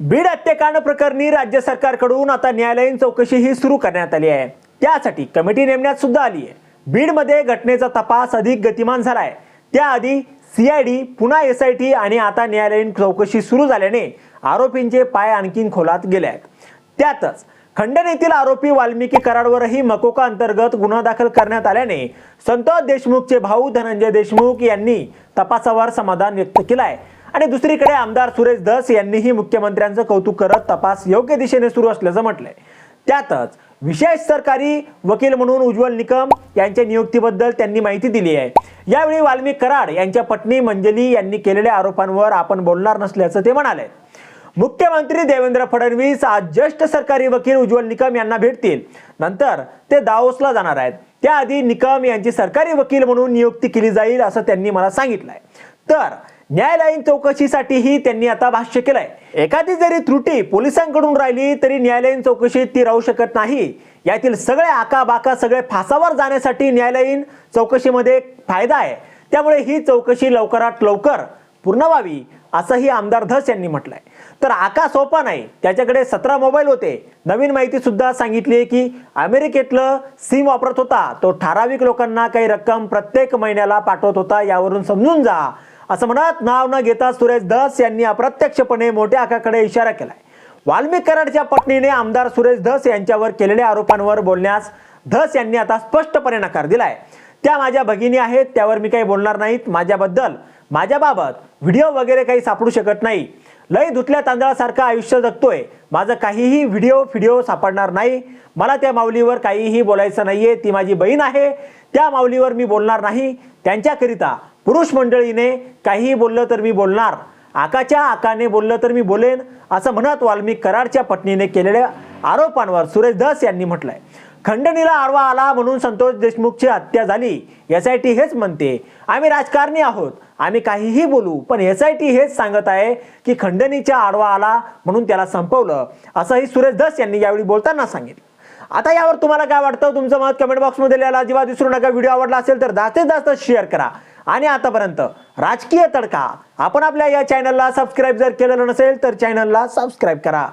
बीड हत्याकांड प्रकरणी राज्य सरकारकडून आता न्यायालयीन चौकशी ही सुरू करण्यात आली आहे. त्यासाठी कमिटी नेमण्यात सुद्धा आली आहे. बीडमध्ये घटनेचा तपास अधिक गतिमान झालाय. त्याआधी सीआयडी पुन्हा एस आय टी आणि आता न्यायालयीन चौकशी सुरू झाल्याने आरोपींचे पाय आणखीन खोलात गेले आहेत. त्यातच खंडन येथील आरोपी वाल्मिकी कराडवरही मकोका अंतर्गत गुन्हा दाखल करण्यात आल्याने संतोष देशमुखचे भाऊ धनंजय देशमुख यांनी तपासावर समाधान व्यक्त केलं आहे आणि दुसरीकडे आमदार सुरेश धस यांनीही मुख्यमंत्र्यांचं कौतुक करत तपास योग्य दिशेने सुरू असल्याचं म्हटलंय. त्यातच विशेष सरकारी वकील म्हणून उज्ज्वल निकम यांच्या नियुक्तीबद्दल त्यांनी माहिती दिली आहे. यावेळी वाल्मिक कराड यांच्या पत्नी मंजली यांनी केलेल्या आरोपांवर आपण बोलणार नसल्याचं ते म्हणाले. मुख्यमंत्री देवेंद्र फडणवीस आज ज्येष्ठ सरकारी वकील उज्ज्वल निकम यांना भेटतील. नंतर ते दाओसला जाणार आहेत. त्याआधी निकम यांची सरकारी वकील म्हणून नियुक्ती केली जाईल असं त्यांनी मला सांगितलंय. तर न्यायालयीन चौकशीसाठीही त्यांनी आता भाष्य केलंय. एखादी जरी त्रुटी पोलिसांकडून राहिली तरी न्यायालयीन चौकशीत ती राहू शकत नाही. यातील सगळे आकाबाका सगळे फासावर जाण्यासाठी न्यायालयीन चौकशीमध्ये फायदा आहे. त्यामुळे ही चौकशी लवकरात लवकर पूर्ण व्हावी. असंही आमदार धस यांनी म्हटलंय. तर आका सोपा नाही त्याच्याकडे सतरा मोबाईल होते. नवीन माहिती सुद्धा सांगितली आहे की अमेरिकेतलं सिम वापरत होता. तो ठराविक लोकांना काही रक्कम प्रत्येक महिन्याला पाठवत होता. यावरून समजून जा. असं म्हणत नाव न घेता सुरेश धस यांनी अप्रत्यक्षपणे मोठ्या आकाकडे इशारा केलाय. वाल्मिक कराडच्या पत्नीने आमदार सुरेश धस यांच्यावर केलेल्या आरोपांवर बोलण्यास धस यांनी आता स्पष्टपणे नकार दिलाय. त्या माझ्या भगिनी आहेत त्यावर मी काही बोलणार नाहीत. माझ्याबद्दल माझ्याबाबत व्हिडिओ वगैरे काही सापडू शकत नाही. लय धुतल्या तांदळासारखं आयुष्य जगतोय. माझं काहीही व्हिडिओ व्हिडिओ सापडणार नाही. मला त्या माऊलीवर काहीही बोलायचं नाहीये. ती माझी बहीण आहे. त्या माऊलीवर मी बोलणार नाही. त्यांच्याकरिता पुरुष मंडळीने काहीही बोललं तर मी बोलणार. आकाच्या आकाने बोललं तर मी बोलेन असं म्हणत वाल्मिक कराडच्या पत्नीने केलेल्या आरोपांवर सुरेश धस यांनी म्हटलंय. खंडणीला आडवा आला म्हणून संतोष देशमुखची हत्या झाली. एस आय टी हेच म्हणते. आम्ही राजकारणी आहोत. आम्ही काहीही बोलू पण एस आय टी हेच सांगत आहे की खंडणीच्या आडवा आला म्हणून त्याला संपवलं असंही सुरेश दस यांनी यावेळी बोलताना सांगितलं. आता यावर तुम्हाला काय वाटतं? तुमचं मत कमेंट बॉक्समध्ये लिहायला अजिबात विसरू नका. व्हिडिओ आवडला असेल तर जास्तीत जास्त शेअर करा. आणि आतापर्यंत राजकीय तडका. आपण आपल्या या चॅनलला सबस्क्राईब जर केलेलं नसेल तर चॅनलला सबस्क्राईब करा.